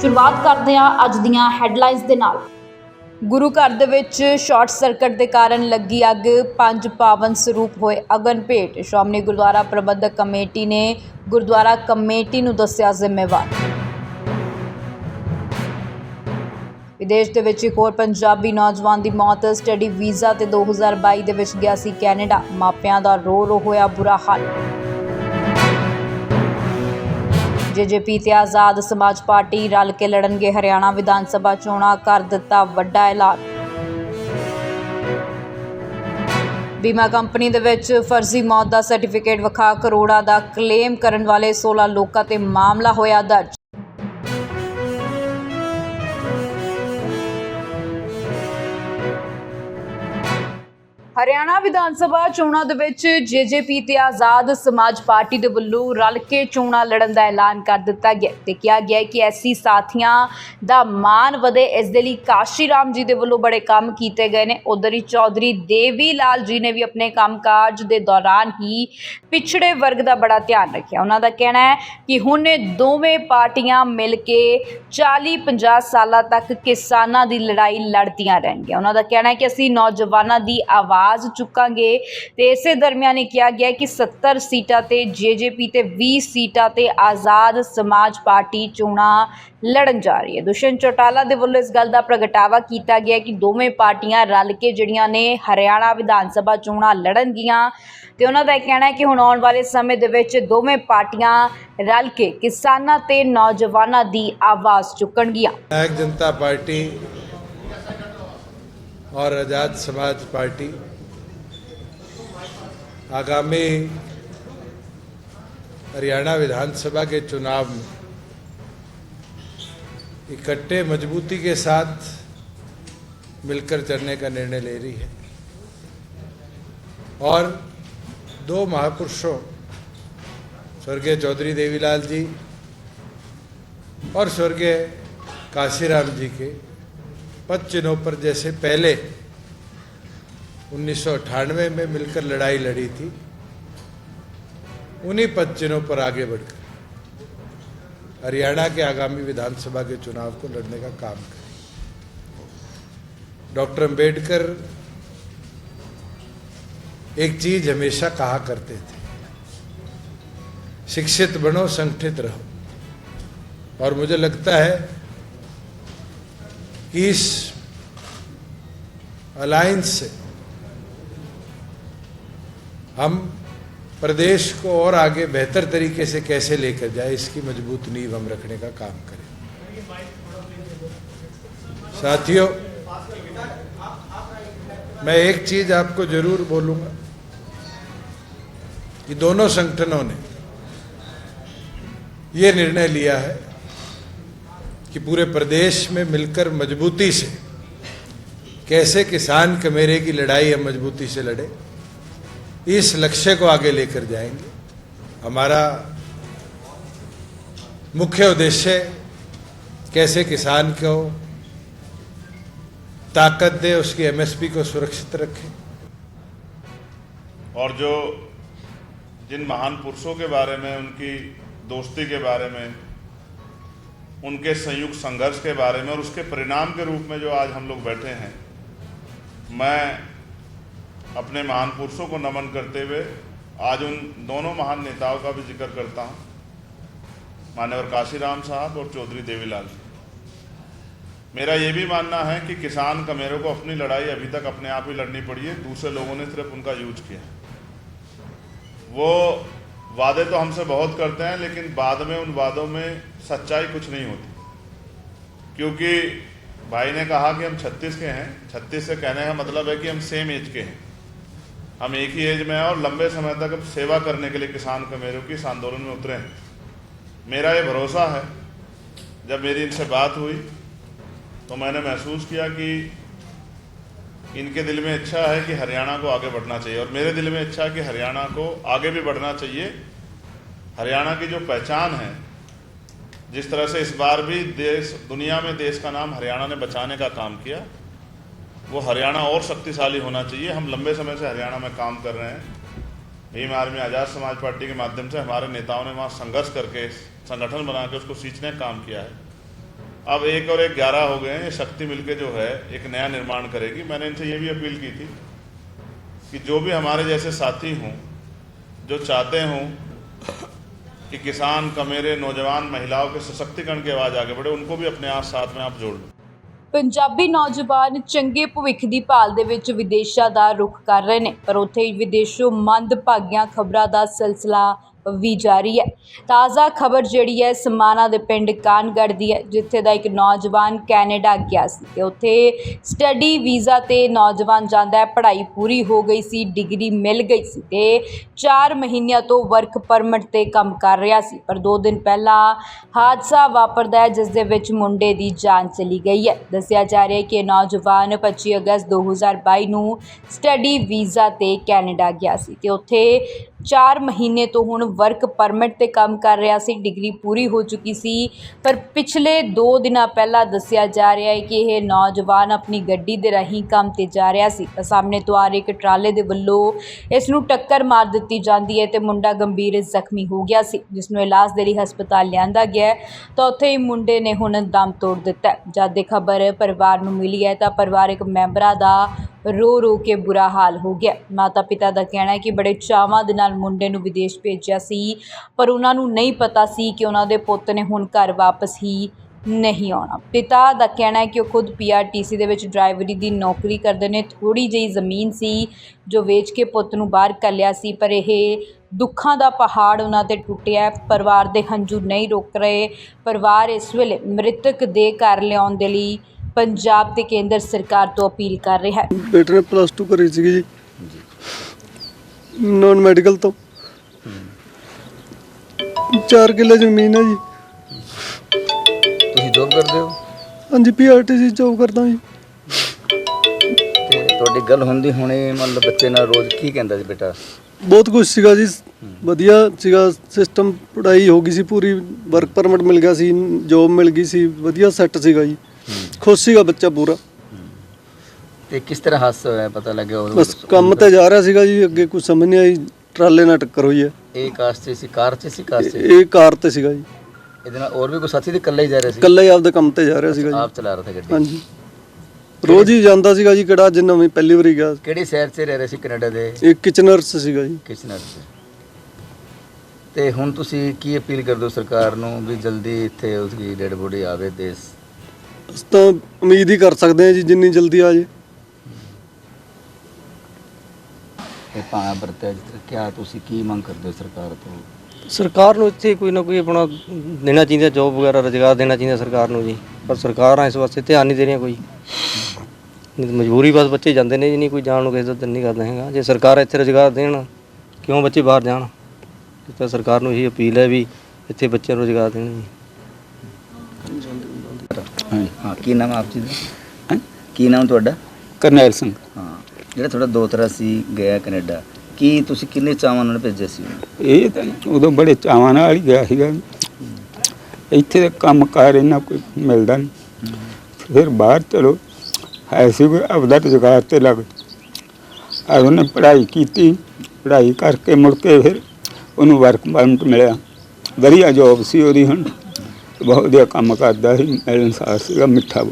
ਸ਼ੁਰੂਆਤ ਕਰਦੇ ਹਾਂ ਅੱਜ ਦੀਆਂ ਹੈਡਲਾਈਨਸ ਦੇ ਨਾਲ। ਗੁਰੂ ਘਰ ਦੇ ਵਿੱਚ ਸ਼ਾਰਟ ਸਰਕਟ ਦੇ ਕਾਰਨ ਲੱਗੀ ਅੱਗ, ਪੰਜ ਪਾਵਨ ਸਰੂਪ ਹੋਏ ਅਗਨ ਭੇਟ ਸ਼੍ਰੋਮਣੀ ਗੁਰਦੁਆਰਾ ਪ੍ਰਬੰਧਕ ਕਮੇਟੀ ਨੇ ਗੁਰਦੁਆਰਾ ਕਮੇਟੀ ਨੂੰ ਦੱਸਿਆ ਜ਼ਿੰਮੇਵਾਰ। ਵਿਦੇਸ਼ ਦੇ ਵਿੱਚ ਇੱਕ ਹੋਰ ਪੰਜਾਬੀ ਨੌਜਵਾਨ ਦੀ ਮੌਤ, ਸਟੱਡੀ ਵੀਜ਼ਾ ਤੇ 2022 ਦੇ ਵਿੱਚ ਗਿਆ ਸੀ ਕੈਨੇਡਾ। ਮਾਪਿਆਂ ਦਾ ਰੋ ਰੋ ਹੋਇਆ ਬੁਰਾ ਹਾਲ। ਜੇਜੇਪੀ ਤੇ ਆਜ਼ਾਦ ਸਮਾਜ ਪਾਰਟੀ ਰਲ ਕੇ ਲੜਨਗੇ, ਹਰਿਆਣਾ ਵਿਧਾਨ ਸਭਾ ਚੋਣਾਂ ਕਰ ਦਿੱਤਾ ਵੱਡਾ ਐਲਾਨ। ਬੀਮਾ ਕੰਪਨੀ ਦੇ ਵਿੱਚ ਫਰਜ਼ੀ ਮੌਤ ਦਾ ਸਰਟੀਫਿਕੇਟ ਵਿਖਾ ਕਰੋੜਾਂ ਦਾ ਕਲੇਮ ਕਰਨ ਵਾਲੇ 16 ਲੋਕਾਂ ਤੇ ਮਾਮਲਾ ਹੋਇਆ ਦਰਜ। ਹਰਿਆਣਾ ਵਿਧਾਨ ਸਭਾ ਚੋਣਾਂ ਦੇ ਵਿੱਚ ਜੇਜੇਪੀ ਤੇ ਆਜ਼ਾਦ ਸਮਾਜ ਪਾਰਟੀ ਦੇ ਵੱਲੋਂ ਰਲ ਕੇ ਚੋਣਾਂ ਲੜਨ ਦਾ ਐਲਾਨ ਕਰ ਦਿੱਤਾ ਗਿਆ ਤੇ ਕਿਹਾ ਗਿਆ ਕਿ ਐਸੀ ਸਾਥੀਆਂ ਦਾ ਮਾਨ ਵਧੇ, ਇਸ ਦੇ ਲਈ ਕਾਸ਼ੀ ਰਾਮ ਜੀ ਦੇ ਵੱਲੋਂ ਬੜੇ ਕੰਮ ਕੀਤੇ ਗਏ ਨੇ। ਉਧਰ ਹੀ ਚੌਧਰੀ ਦੇਵੀ ਲਾਲ ਜੀ ਨੇ ਵੀ ਆਪਣੇ ਕੰਮਕਾਜ ਦੇ ਦੌਰਾਨ ਹੀ ਪਿਛੜੇ ਵਰਗ ਦਾ ਬੜਾ ਧਿਆਨ ਰੱਖਿਆ। ਉਹਨਾਂ ਦਾ ਕਹਿਣਾ ਹੈ ਕਿ ਹੁਣ ਇਹ ਦੋਵੇਂ ਪਾਰਟੀਆਂ ਮਿਲ ਕੇ 40-50 ਸਾਲਾਂ ਤੱਕ ਕਿਸਾਨਾਂ ਦੀ ਲੜਾਈ ਲੜਦੀਆਂ ਰਹਿਣਗੀਆਂ। ਉਹਨਾਂ ਦਾ ਕਹਿਣਾ ਹੈ ਕਿ ਅਸੀਂ ਨੌਜਵਾਨਾਂ ਦੀ ਆਵਾਜ਼ ਚੁੱਕਾਂਗੇ ਤੇ ਇਸੇ ਦਰਮਿਆਨ ਇਹ ਕਿਹਾ ਗਿਆ ਹੈ ਕਿ 70 ਸੀਟਾਂ ਤੇ ਜੇਜੇਪੀ ਤੇ 20 ਸੀਟਾਂ ਤੇ ਆਜ਼ਾਦ ਸਮਾਜ ਪਾਰਟੀ ਚੋਣਾਂ ਲੜਨ ਜਾ ਰਹੀ ਹੈ ਦੁਸ਼ਯੰਤ ਚੌਟਾਲਾ ਦੇ ਵੱਲੋਂ ਇਸ ਗੱਲ ਦਾ ਪ੍ਰਗਟਾਵਾ ਕੀਤਾ ਗਿਆ ਕਿ ਦੋਵੇਂ ਪਾਰਟੀਆਂ ਰਲ ਕੇ ਜਿਹੜੀਆਂ ਨੇ ਹਰਿਆਣਾ ਵਿਧਾਨ ਸਭਾ ਚੋਣਾਂ ਲੜਨਗੀਆਂ ਤੇ ਉਹਨਾਂ ਦਾ ਇਹ ਕਹਿਣਾ ਹੈ ਕਿ ਹੁਣ ਆਉਣ ਵਾਲੇ ਸਮੇਂ ਦੇ ਵਿੱਚ ਦੋਵੇਂ ਪਾਰਟੀਆਂ ਰਲ ਕੇ ਕਿਸਾਨਾਂ ਤੇ ਨੌਜਵਾਨਾਂ ਦੀ ਆਵਾਜ਼ ਚੁੱਕਣਗੀਆਂ विनायक जनता पार्टी और आज़ाद समाज पार्टी आगामी हरियाणा विधानसभा के चुनाव में इकट्ठे मजबूती के साथ मिलकर चलने का निर्णय ले रही है। और दो महापुरुषों, स्वर्गीय चौधरी देवीलाल जी और स्वर्गीय काशीराम जी के पद चिन्हों पर जैसे पहले उन्नीस सौ अट्ठानवे में मिलकर लड़ाई लड़ी थी। उन्हीं पद चिन्हों पर आगे बढ़कर हरियाणा के आगामी विधानसभा के चुनाव को लड़ने का काम करें डॉक्टर अंबेडकर एक चीज़ हमेशा कहा करते थे, शिक्षित बनो, संगठित रहो। और मुझे लगता है कि इस अलायंस से हम प्रदेश को और आगे बेहतर तरीके से कैसे लेकर जाए, इसकी मज़बूत नींव हम रखने का काम करें। साथियों, मैं एक चीज़ आपको ज़रूर बोलूँगा कि दोनों संगठनों ने ये निर्णय लिया है कि पूरे प्रदेश में मिलकर मजबूती से कैसे किसान कमेरे की लड़ाई हम मजबूती से लड़े। इस लक्ष्य को आगे लेकर जाएँगे। हमारा मुख्य उद्देश्य कैसे किसान को ताकत दे, उसकी एमएसपी को सुरक्षित रखें। और जो जिन महान पुरुषों के बारे में, उनकी दोस्ती के बारे में, उनके संयुक्त संघर्ष के बारे में और उसके परिणाम के रूप में जो आज हम लोग बैठे हैं, मैं अपने महान पुरुषों को नमन करते हुए आज उन दोनों महान नेताओं का भी ज़िक्र करता हूँ। मान्यवर काशीराम साहब और चौधरी देवीलाल मेरा ये भी मानना है कि किसान कमेरों को अपनी लड़ाई अभी तक अपने आप ही लड़नी पड़ी है, दूसरे लोगों ने सिर्फ़ उनका यूज़ किया वो वादे तो हमसे बहुत करते हैं, लेकिन बाद में उन वादों में सच्चाई कुछ नहीं होती। क्योंकि भाई ने कहा कि हम 36 के हैं 36 से कहने का मतलब है कि हम सेम एज के हैं। हम एक ही एज में हैं और लंबे समय तक अब सेवा करने के लिए किसान कमेरों की इस आंदोलन में उतरे हैं। मेरा ये भरोसा है, जब मेरी इनसे बात हुई तो मैंने महसूस किया कि इनके दिल में इच्छा है कि हरियाणा को आगे बढ़ना चाहिए और मेरे दिल में इच्छा है कि हरियाणा को आगे भी बढ़ना चाहिए। हरियाणा की जो पहचान है, जिस तरह से इस बार भी देश, दुनिया में देश का नाम हरियाणा ने बचाने का काम किया वो हरियाणा और शक्तिशाली होना चाहिए। हम लंबे समय से हरियाणा में काम कर रहे हैं। भीम आर्मी आज़ाद समाज पार्टी के माध्यम से हमारे नेताओं ने वहाँ संघर्ष करके, संगठन बना के उसको सींचने का काम किया है। अब एक और एक ग्यारह हो गए हैं। ये शक्ति मिलके जो है, एक नया निर्माण करेगी। मैंने इनसे ये भी अपील की थी कि जो भी हमारे जैसे साथी हों, जो चाहते हों कि किसान, कमेरे, नौजवान, महिलाओं के सशक्तिकरण की आवाज़ आगे बढ़े, उनको भी अपने आप साथ में आप जोड़ लो ਪੰਜਾਬੀ ਨੌਜਵਾਨ ਚੰਗੇ ਭਵਿੱਖ ਦੀ ਭਾਲ ਦੇ ਵਿੱਚ ਵਿਦੇਸ਼ਾਂ ਦਾ ਰੁਖ ਕਰ ਰਹੇ ਨੇ, ਪਰ ਉੱਥੇ ਹੀ ਵਿਦੇਸ਼ੋਂ ਮੰਦਭਾਗੀਆਂ ਖਬਰਾਂ ਦਾ ਸਿਲਸਿਲਾ ਵੀ ਜਾਰੀ ਹੈ। ਤਾਜ਼ਾ ਖਬਰ ਜਿਹੜੀ ਹੈ, ਸਮਾਣਾ ਦੇ ਪਿੰਡ ਕਾਨਗੜ੍ਹ ਦੀ ਹੈ, ਜਿੱਥੇ ਦਾ ਇੱਕ ਨੌਜਵਾਨ ਕੈਨੇਡਾ ਗਿਆ ਸੀ ਤੇ ਉੱਥੇ ਸਟੱਡੀ ਵੀਜ਼ਾ ਤੇ ਨੌਜਵਾਨ ਜਾਂਦਾ ਹੈ, ਪੜ੍ਹਾਈ ਪੂਰੀ ਹੋ ਗਈ ਸੀ, ਡਿਗਰੀ ਮਿਲ ਗਈ ਸੀ ਤੇ 4 ਮਹੀਨਿਆਂ ਤੋਂ ਵਰਕ ਪਰਮਿਟ ਤੇ ਕੰਮ ਕਰ ਰਿਹਾ ਸੀ, ਪਰ 2 ਦਿਨ ਪਹਿਲਾਂ ਹਾਦਸਾ ਵਾਪਰਦਾ ਹੈ, ਜਿਸ ਦੇ ਵਿੱਚ ਮੁੰਡੇ ਦੀ ਜਾਨ ਚਲੀ ਗਈ ਹੈ। ਦੱਸਿਆ ਜਾ ਰਿਹਾ ਹੈ ਕਿ ਇਹ ਨੌਜਵਾਨ 25 ਅਗਸਤ 2022 ਨੂੰ ਸਟੱਡੀ ਵੀਜ਼ਾ ਤੇ ਕੈਨੇਡਾ ਗਿਆ ਸੀ ਤੇ ਉੱਥੇ 4 ਮਹੀਨੇ ਤੋਂ ਹੁਣ ਵਰਕ ਪਰਮਿਟ ਤੇ ਕੰਮ ਕਰ ਰਿਹਾ ਸੀ ਡਿਗਰੀ ਪੂਰੀ ਹੋ ਚੁੱਕੀ ਸੀ। ਪਰ ਪਿਛਲੇ 2 ਦਿਨਾਂ ਪਹਿਲਾਂ ਦੱਸਿਆ ਜਾ ਰਿਹਾ ਹੈ ਕਿ ਇਹ ਨੌਜਵਾਨ ਆਪਣੀ ਗੱਡੀ ਦੇ ਰਾਹੀਂ ਕੰਮ ਤੇ ਜਾ ਰਿਹਾ ਸੀ। ਤਾਂ ਸਾਹਮਣੇ ਤੋਂ ਆ ਰਹੇ ਇੱਕ ਟਰਾਲੇ ਦੇ ਵੱਲੋਂ ਇਸ ਨੂੰ ਟੱਕਰ ਮਾਰ ਦਿੱਤੀ ਜਾਂਦੀ ਹੈ ਤੇ ਮੁੰਡਾ ਗੰਭੀਰ ਜ਼ਖਮੀ ਹੋ ਗਿਆ ਸੀ, ਜਿਸ ਨੂੰ ਇਲਾਜ ਦੇ ਲਈ ਹਸਪਤਾਲ ਲਿਆਂਦਾ ਗਿਆ ਤਾਂ ਉੱਥੇ ਹੀ ਮੁੰਡੇ ਨੇ ਹੁਣ ਦਮ ਤੋੜ ਦਿੱਤਾ ਜਦ ਇਹ ਖਬਰ ਪਰਿਵਾਰ ਨੂੰ ਮਿਲੀ ਹੈ ਤਾਂ ਪਰਿਵਾਰਕ ਮੈਂਬਰਾਂ ਦਾ ਰੋ ਰੋ ਕੇ ਬੁਰਾ ਹਾਲ ਹੋ ਗਿਆ। ਮਾਤਾ ਪਿਤਾ ਦਾ ਕਹਿਣਾ ਹੈ ਕਿ ਬੜੇ ਚਾਵਾਂ ਦੇ ਨਾਲ ਮੁੰਡੇ ਨੂੰ ਵਿਦੇਸ਼ ਭੇਜਿਆ ਸੀ, ਪਰ ਉਹਨਾਂ ਨੂੰ ਨਹੀਂ ਪਤਾ ਸੀ ਕਿ ਉਹਨਾਂ ਦੇ ਪੁੱਤ ਨੇ ਹੁਣ ਘਰ ਵਾਪਸ ਹੀ ਨਹੀਂ ਆਉਣਾ। ਪਿਤਾ ਦਾ ਕਹਿਣਾ ਹੈ ਕਿ ਉਹ ਖੁਦ ਪੀਆਰਟੀਸੀ ਦੇ ਵਿੱਚ ਡਰਾਈਵਰੀ ਦੀ ਨੌਕਰੀ ਕਰਦੇ ਨੇ। ਥੋੜੀ ਜਿਹੀ ਜ਼ਮੀਨ ਸੀ ਜੋ ਵੇਚ ਕੇ ਪੁੱਤ ਨੂੰ ਬਾਹਰ ਕੱਲਿਆ ਸੀ, ਪਰ ਇਹ ਦੁੱਖਾਂ ਦਾ ਪਹਾੜ ਉਹਨਾਂ ਤੇ ਟੁੱਟਿਆ ਪਰਿਵਾਰ ਦੇ ਹੰਝੂ ਨਹੀਂ ਰੁਕ ਰਹੇ। ਪਰਿਵਾਰ ਇਸ ਵੇਲੇ ਮ੍ਰਿਤਕ ਦੇ ਘਰ ਲਿਆਉਣ ਦੇ ਲਈ ਪੰਜਾਬ ਤੇ ਕੇਂਦਰ ਸਰਕਾਰ ਤੋਂ ਅਪੀਲ ਕਰ ਰਿਹਾ ਹੈ। ਬੇਟੇ ਨੇ ਪਲੱਸ 2 ਕਰੀ ਸੀਗੀ ਜੀ। ਨਾਨ ਮੈਡੀਕਲ ਤੋਂ। 4 ਕਿੱਲੇ ਜ਼ਮੀਨ ਹੈ ਜੀ। ਤੁਸੀਂ ਜੋਬ ਕਰਦੇ ਹੋ? ਹਾਂਜੀ ਪੀਆਰਟੀਸੀ ਜੋਬ ਕਰਦਾ ਜੀ। ਤੇ ਤੁਹਾਡੀ ਗੱਲ ਹੁੰਦੀ ਹੁਣੇ ਮਤਲਬ ਬੱਚੇ ਨਾਲ ਰੋਜ਼ ਕੀ ਕਹਿੰਦਾ ਜੀ ਬੇਟਾ? ਬਹੁਤ ਕੁਝ ਸੀਗਾ ਜੀ। ਵਧੀਆ ਸੀਗਾ। ਸਿਸਟਮ ਪੜ੍ਹਾਈ ਹੋ ਗਈ ਸੀ ਪੂਰੀ। ਵਰਕ ਪਰਮਿਟ ਮਿਲ ਗਿਆ ਸੀ। ਜੋਬ ਮਿਲ ਗਈ ਸੀ। ਵਧੀਆ ਸੈੱਟ ਸੀਗਾ ਜੀ। ਖੁਸ਼ ਸੀਗਾ ਬੱਚਾ ਪੂਰਾ। ਤੇ ਕਿਸ ਤਰ੍ਹਾਂ ਹਾਦਸਾ ਹੋਇਆ ਪਤਾ ਲੱਗਿਆ ਉਦੋਂ ਬਸ ਕੰਮ ਤੇ ਜਾ ਰਿਹਾ ਸੀਗਾ ਜੀ ਅੱਗੇ ਕੁਝ ਸਮਝ ਨਹੀਂ ਆਈ ਟਰਾਲੇ ਨਾਲ ਟੱਕਰ ਹੋਈ ਹੈ। ਇਹ ਕਾਰ 'ਚ ਸੀ ਕਾਰ 'ਚ ਸੀ ਕਾਰ 'ਚ? ਇਹ ਕਾਰ ਤੇ ਸੀਗਾ ਜੀ। ਇਹਦੇ ਨਾਲ ਹੋਰ ਵੀ ਕੋਈ ਸਾਥੀ ਤੇ ਇਕੱਲਾ ਹੀ ਜਾ ਰਿਹਾ ਸੀ? ਇਕੱਲਾ ਹੀ ਆਪਦੇ ਕੰਮ ਤੇ ਜਾ ਰਿਹਾ ਸੀਗਾ ਜੀ। ਆਪ ਚਲਾ ਰਿਹਾ ਸੀ ਗੱਡੀ। ਹਾਂਜੀ। ਰੋਜ਼ ਹੀ ਜਾਂਦਾ ਸੀਗਾ ਜੀ ਕਿਹੜਾ ਜਿੰਨਾ ਵੀ ਪਹਿਲੀ ਵਾਰੀ ਗਿਆ। ਕਿਹੜੀ ਸ਼ਹਿਰ 'ਚ ਰਹਿ ਰਹੇ ਸੀ ਕੈਨੇਡਾ ਦੇ? ਇਹ ਕਿਚਨਰਸ ਸੀਗਾ ਜੀ। ਕਿਸ਼ਨਰ 'ਚ ਤੇ ਹੁਣ ਤੁਸੀਂ ਕੀ ਅਪੀਲ ਕਰਦੇ ਹੋ ਸਰਕਾਰ ਨੂੰ ਵੀ ਜਲਦੀ ਇੱਥੇ ਉਸਦੀ ਡੈਡ ਬੋਡੀ ਆਵੇ ਦੇਸ਼ ਅਸੀਂ ਤਾਂ ਉਮੀਦ ਹੀ ਕਰ ਸਕਦੇ ਹਾਂ ਜੀ ਜਿੰਨੀ ਜਲਦੀ ਆ ਜੇ। ਇਹ ਭਾਣਾ ਵਰਤਿਆ ਕਿਆ ਤੁਸੀਂ ਕੀ ਮੰਗ ਕਰਦੇ ਹੋ ਸਰਕਾਰ ਤੋਂ? ਸਰਕਾਰ ਨੂੰ ਇੱਥੇ ਕੋਈ ਨਾ ਕੋਈ ਆਪਣਾ ਦੇਣਾ ਚਾਹੀਦਾ ਜੋਬ ਵਗੈਰਾ ਰੁਜ਼ਗਾਰ ਦੇਣਾ ਚਾਹੀਦਾ ਸਰਕਾਰ ਨੂੰ ਜੀ। ਪਰ ਸਰਕਾਰਾਂ ਇਸ ਵਾਸਤੇ ਧਿਆਨ ਨਹੀਂ ਦੇ ਰਹੀਆਂ ਕੋਈ। ਨਹੀਂ ਤਾਂ ਮਜਬੂਰੀ ਬਸ ਬੱਚੇ ਜਾਂਦੇ ਨੇ ਜੀ ਨਹੀਂ ਕੋਈ ਜਾਣ ਨੂੰ ਕਿਸੇ ਦਾ ਦਿਲ ਨਹੀਂ ਕਰਦਾ ਹੈਗਾ। ਜੇ ਸਰਕਾਰ ਇੱਥੇ ਰੁਜ਼ਗਾਰ ਦੇਣ ਕਿਉਂ ਬੱਚੇ ਬਾਹਰ ਜਾਣ? ਤਾਂ ਸਰਕਾਰ ਨੂੰ ਇਹੀ ਅਪੀਲ ਹੈ ਵੀ ਇੱਥੇ ਬੱਚਿਆਂ ਨੂੰ ਰੁਜ਼ਗਾਰ ਦੇਣ ਜੀ। ਹਾਂ ਕੀ ਨਾਮ ਆਪ ਜੀ ਦਾ? ਹੈਂ? ਕੀ ਨਾਮ ਤੁਹਾਡਾ? ਕਰਨੈਲ ਸਿੰਘ। ਹਾਂ ਜਿਹੜਾ ਤੁਹਾਡਾ ਦੋਤਰਾ ਸੀ ਗਿਆ ਕੈਨੇਡਾ ਕੀ ਤੁਸੀਂ ਕਿੰਨੇ ਚਾਵਾਂ ਨਾਲ ਭੇਜਿਆ ਸੀ ਇਹ ਤਾਂ ਉਦੋਂ ਬੜੇ ਚਾਵਾਂ ਨਾਲ ਹੀ ਗਿਆ ਸੀਗਾ। ਇੱਥੇ ਤਾਂ ਕੰਮ ਕਾਰ ਇਹਨਾਂ ਕੋਈ ਮਿਲਦਾ ਨਹੀਂ ਫਿਰ ਬਾਹਰ ਚਲੋ ਹੈ ਸੀ ਵੀ ਆਪਦਾ ਰੁਜ਼ਗਾਰ ਤੇ ਲੱਗ। ਆ ਉਹਨੇ ਪੜ੍ਹਾਈ ਕੀਤੀ ਪੜ੍ਹਾਈ ਕਰਕੇ ਮੁੜ ਕੇ ਫਿਰ ਉਹਨੂੰ ਵਰਕ ਪਰਮਿਟ ਮਿਲਿਆ। ਵਧੀਆ ਜੋਬ ਸੀ ਉਹਦੀ ਹੁਣ। ਬਹੁਤ ਵਧੀਆ ਕੰਮ ਕਰਦਾ ਸੀ ਮਿਲਣਸਾਰ ਸੀਗਾ ਮਿੱਠਾ